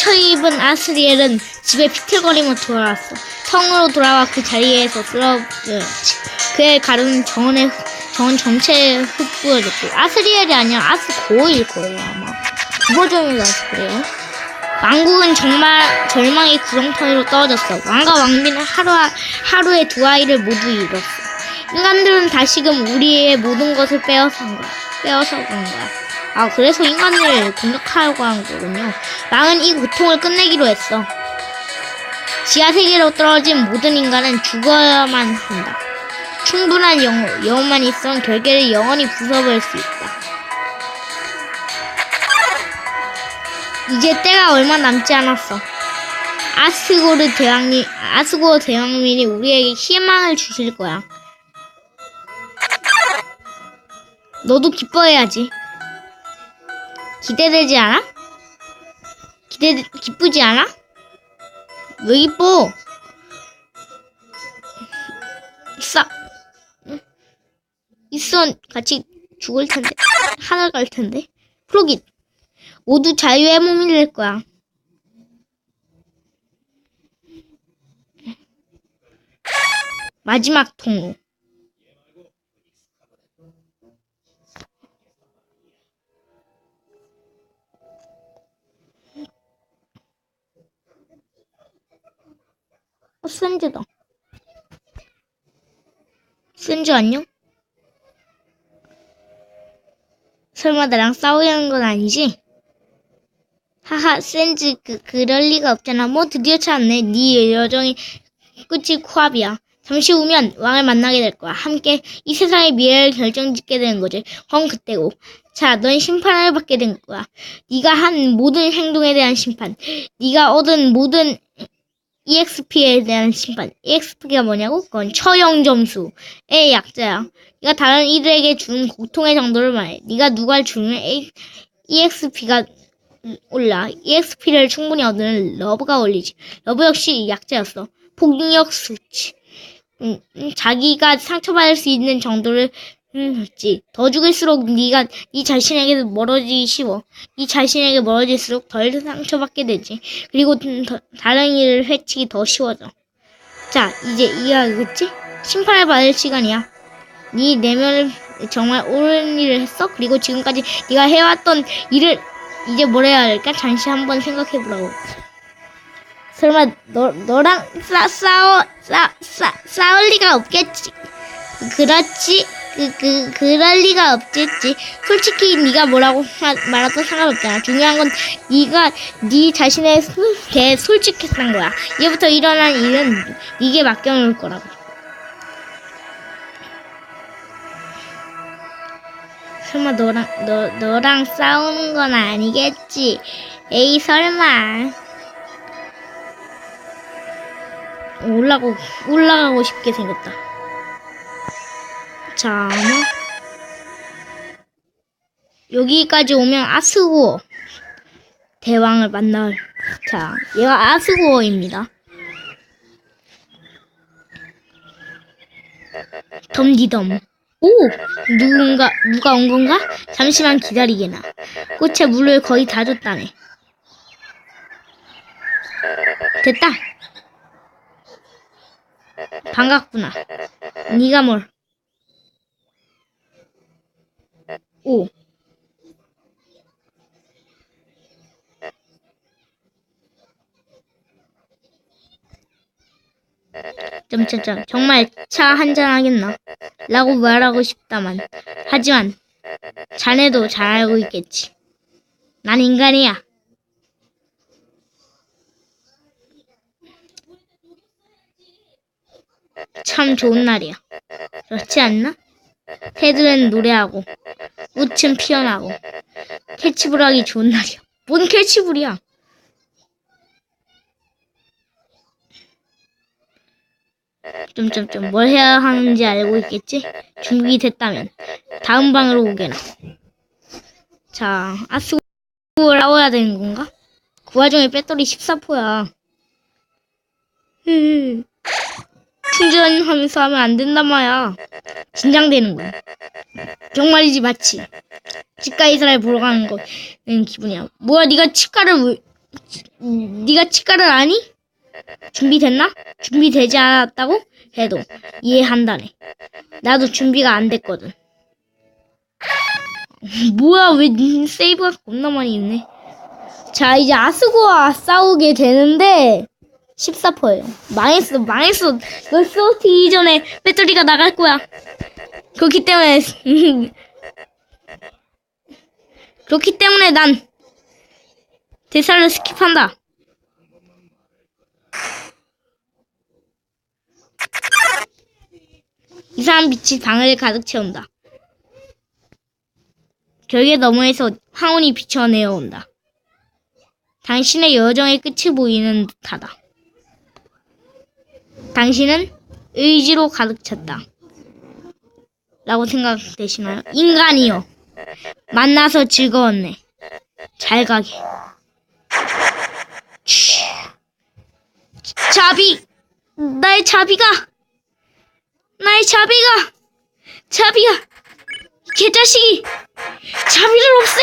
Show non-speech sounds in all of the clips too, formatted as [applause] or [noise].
상처 입은 아스리엘은 집에 비틀거리며 돌아왔어. 성으로 돌아와 그 자리에서 쓰러졌지. 그의 가루는 정원에 정원 전체에 흩뿌려졌고 아스리엘이 아니라 아스 고일 거예요 아마. 두 버전이라서 그래요. 왕국은 정말 절망의 구렁텅이로 떨어졌어. 왕과 왕비는 하루, 하루에 두 아이를 모두 잃었어. 인간들은 다시금 우리의 모든 것을 빼앗은 거야. 빼앗아 간 거야. 아, 그래서 인간을 공격하려고 한 거군요. 왕은 이 고통을 끝내기로 했어. 지하 세계로 떨어진 모든 인간은 죽어야만 한다. 충분한 영, 영혼만 있으면 결계를 영원히 부숴버릴 수 있다. 이제 때가 얼마 남지 않았어. 아스고르 대왕님, 아스고 대왕님이 우리에게 희망을 주실 거야. 너도 기뻐해야지. 기대되지 않아? 기대, 기쁘지 않아? 왜 기뻐? 싸, 응? 있어, 같이 죽을 텐데. 하늘 갈 텐데. 프로깃. 모두 자유의 몸이 될 거야. 마지막 통로. 센즈 안녕? 설마 나랑 싸우려는 건 아니지? 하하, 센즈, 그, 그럴 리가 없잖아. 뭐, 드디어 찾았네. 네 여정이 끝이 코앞이야. 잠시 후면 왕을 만나게 될 거야. 함께 이 세상의 미래를 결정짓게 되는 거지. 그건 그때고. 자, 넌 심판을 받게 된 거야. 네가 한 모든 행동에 대한 심판. 네가 얻은 모든 EXP에 대한 심판. EXP가 뭐냐고? 그건 처형 점수의 약자야. 네가 다른 이들에게 주는 고통의 정도를 말해. 네가 누가 주는 EXP가 올라. EXP를 충분히 얻는 러브가 올리지. 러브 역시 약자였어. 폭력 수치. 음, 음, 자기가 상처받을 수 있는 정도를 음, 줬지. 더 죽일수록 네가 네 자신에게 멀어지기 쉬워. 네 자신에게 멀어질수록 덜 상처받게 되지. 그리고 음, 더- 다른 일을 해치기 더 쉬워져. 자, 이제 이해하겠지? 심판을 받을 시간이야. 네 내면을 정말 옳은 일을 했어? 그리고 지금까지 네가 해왔던 일을 이제 뭘 해야 할까? 잠시 한번 생각해보라고. 설마 너 너랑 싸 싸워 싸, 싸 싸울 리가 없겠지. 그렇지. 그, 그, 그럴 리가 없겠지. 솔직히 네가 뭐라고 하- 말해도 상관없잖아. 중요한 건 네가 네 자신에 소- 대해 솔직했던 거야. 이제부터 일어난 일은 네게 맡겨놓을 거라고. 설마 너랑 너 너랑 싸우는 건 아니겠지? 에이 설마. 올라고 올라가고 싶게 생겼다. 자, 뭐 여기까지 오면 아스고 대왕을 만날. 자, 얘가 아스고입니다. 덤디덤. 오! 누군가, 누가 온 건가? 잠시만 기다리게나. 꽃에 물을 거의 다 줬다네. 됐다. 반갑구나. 네가 뭘? 오. 점점점 정말 차 한잔 하겠나? 라고 말하고 싶다만 하지만 자네도 잘 알고 있겠지. 난 인간이야. 참 좋은 날이야. 그렇지 않나? 새들은 노래하고 꽃은 피어나고 캐치볼 하기 좋은 날이야. 뭔 캐치볼이야? 점점점 뭘 해야 하는지 알고 있겠지? 준비 됐다면 다음 방으로 오게나. 자, 아스고를 싸워야 되는 건가? 그 와중에 배터리 14포야. 충전하면서 하면 안 된단 말이야. 긴장되는군. 정말이지 마치 치과 의사를 보러 가는 거는 기분이야. 뭐야 네가 치과를 네가 치과를 아니? 준비됐나? 준비되지 않았다고? 해도 이해한다네. 나도 준비가 안 됐거든. 뭐야 왜 세이브가 겁나 많이 있네. 자 이제 아스고와 싸우게 되는데 14%예요. 망했어 망했어. 너 쏘티 이전에 배터리가 나갈 거야. 그렇기 때문에 [laughs] 그렇기 때문에 난 대사를 스킵한다. 이상한 빛이 방을 가득 채운다. 결계 너머에서 황혼이 비춰내어 온다. 당신의 여정의 끝이 보이는 듯하다. 당신은 의지로 가득 찼다. 라고 생각되시나요? 인간이요. 만나서 즐거웠네. 잘 가게. 치. 자비! 나의 자비가! 나의 자비가! 자비가! 개자식이! 자비를 없애!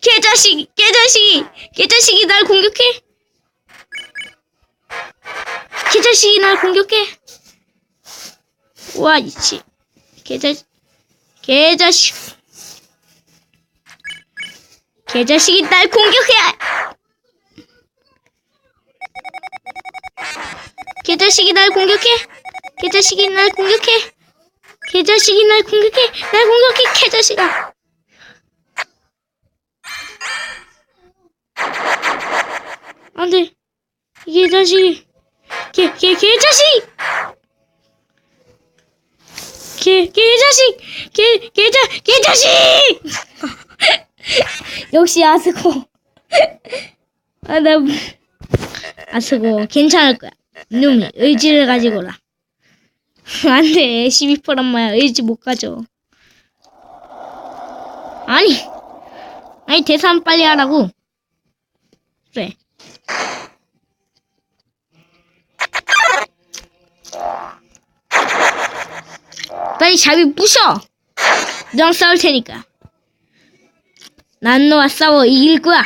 개자식! 개자식이! 개자식이 날 공격해! 개자식이 날 공격해! 와, 이치. 개자식. 개자식. 개자식이 날 공격해! 개자식이 날 공격해! 개자식이 날 공격해! 개자식이 날 공격해! 날 공격해! 개자식아! 안 돼. 이 개자식이. 개, 개, 개자식! 개, 개자식! 개, 개자, 개자식! 역시 아스고. 아, 나, 아스고. 괜찮을 거야. 이놈이 의지를 가지고라. [laughs] 안 돼. 12%란 말야. 의지 못 가져. 아니. 아니, 대사는 빨리 하라고. 그래. 빨리 잡이 부셔! 너랑 싸울 테니까. 난 너와 싸워 이길 거야.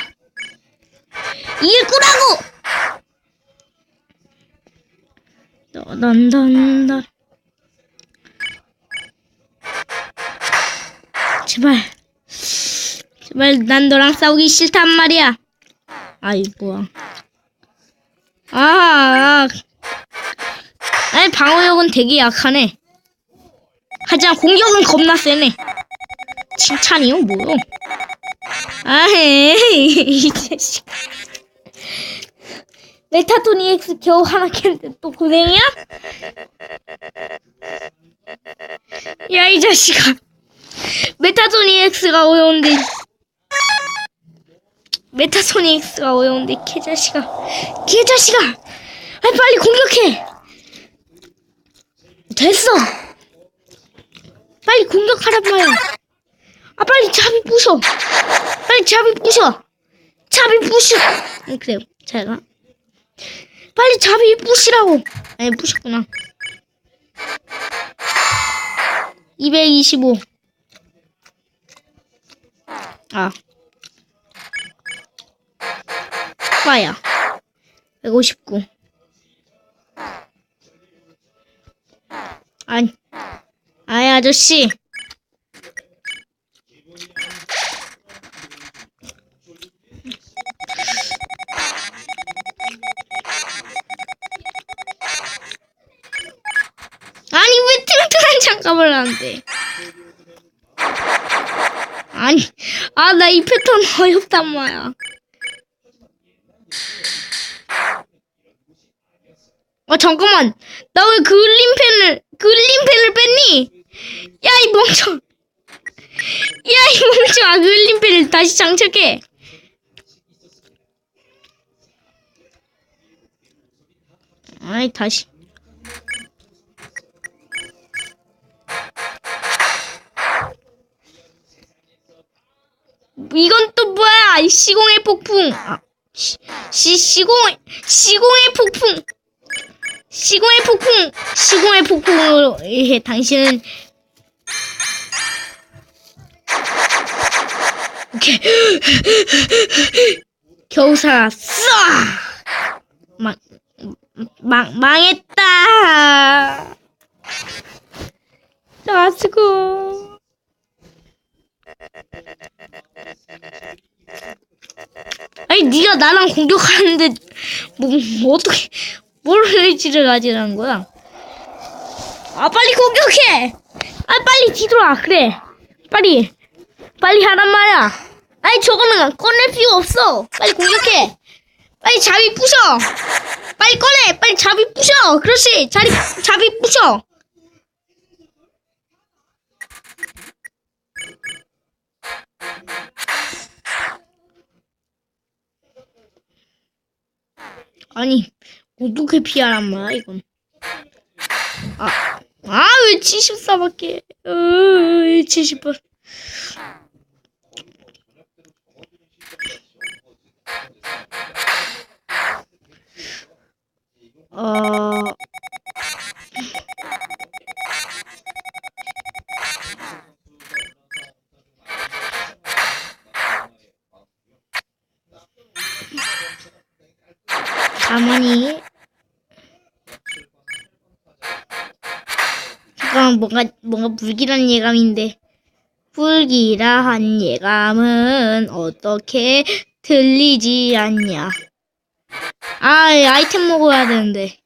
이길 거라고! 넌넌넌 제발 제발 난 너랑 싸우기 싫단 말이야 아이 뭐야 아, 아. 아니 방어력은 되게 약하네 하지만 공격은 겁나 세네. 칭찬이요? 뭐요? 아헤이 [laughs] 이 자식. 메타토니 X 겨우 하나 캔데 또 고생이야? 야 이 자식아. 메타토니 X가 어려운데. 메타토니 X가 어려운데 개자식아. 개자식아! 아 빨리 공격해! 됐어 빨리 공격하란 말이야 아 빨리 잡이 부셔 빨리 잡이 부셔 잡이 부셔 응, 그래요 잘가 빨리 잡이 부시라고. 아니 부셨구나. 225. 아. 파야. 159. 아저씨. 아니 왜 튼튼한 장갑을 하는데? 아니 아 나 이 패턴 [laughs] 어렵단 말이야. 아 잠깐만 나 왜 그을림펜을 그을림펜을 뺐니? 야 이 멍청 야 이 멍청아 그을림펜을 다시 장착해. 아이 다시. 이건 또 뭐야? 이 시공의 폭풍. 아, 시, 시, 시공, 시공의 폭풍. 시공의 폭풍. 시공의 폭풍으로 해 당신은 오케이. 겨우 살았어. 망, 망, 망했다. 나스고. 아니, 네가 나랑 공격하는데, 뭐, 뭐 어떻게, 뭘 의지를 가지라는 거야? 아, 빨리 공격해! 아, 빨리 뒤돌아, 그래. 빨리. 빨리 하란 말이야. 아니, 저거는 꺼낼 필요 없어. 빨리 공격해. 빨리 잡이 부셔. 빨리 꺼내. 빨리 잡이 부셔. 그렇지. 자리, 잡이 부셔. 아니, 어떻게 피하란 말이야, 이건. 아, 아, 왜 74밖에, 어, 왜 78. 어, 가만히. 잠깐 뭔가 뭔가 불길한 예감인데 불길한 예감은 어떻게 들리지 않냐? 아 아이템 먹어야 되는데.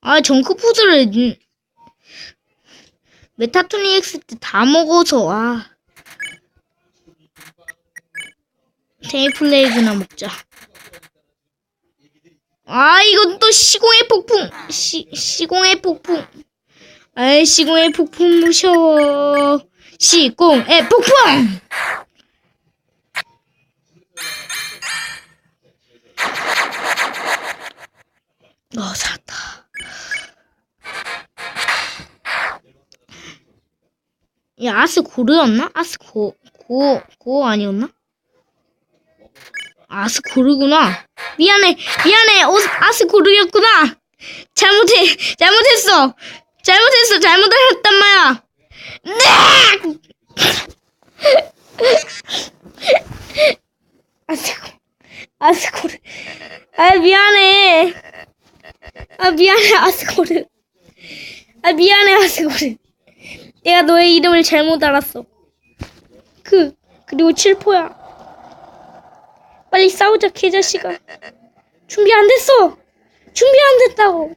아 정크푸드를 음, 메타토닉 X 때다 먹어서 아 테이플레이그나 먹자. 아, 이건 또 시공의 폭풍. 시, 시공의 폭풍. 아이, 시공의 폭풍 무서워. 시공의 폭풍! 어, 살았다. 야, 아스 고르였나? 아스 고, 고, 고 아니었나? 아스코르구나. 미안해, 미안해. 오, 아스코르였구나. 잘못해, 잘못했어. 잘못했어, 잘못했단 말이야. 네! 아스코, 아스코르. 아, 미안해. 아, 미안해, 아스코르. 아, 미안해, 아스코르. 내가 너의 이름을 잘못 알았어. 그, 그리고 칠포야. 빨리 싸우자 개자식아 준비 안 됐어 준비 안 됐다고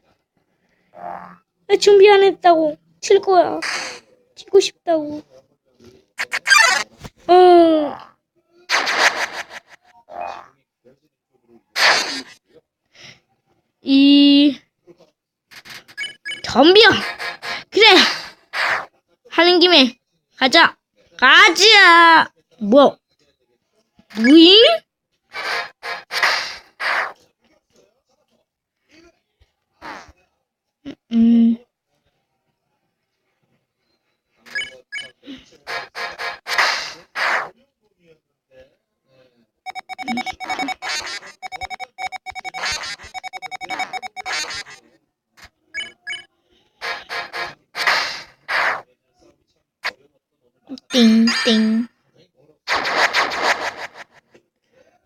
나 준비 안 했다고 칠 거야 치고 싶다고 어 이, 덤벼! 그래! 하는 김에, 가자! 가자! 뭐, 무잉?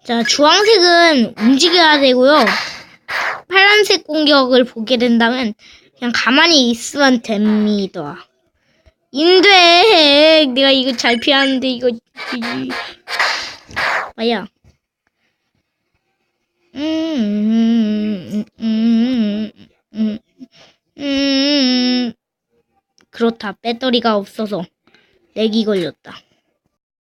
자, 주황색은 움직여야 되고요. 파란색 공격을 보게 된다면 그냥 가만히 있으면 됩니다. 인돼. 내가 이거 잘 피하는데 이거 뭐야? 음, 음, 음, 음, 음, 그렇다. 배터리가 없어서 렉이 걸렸다.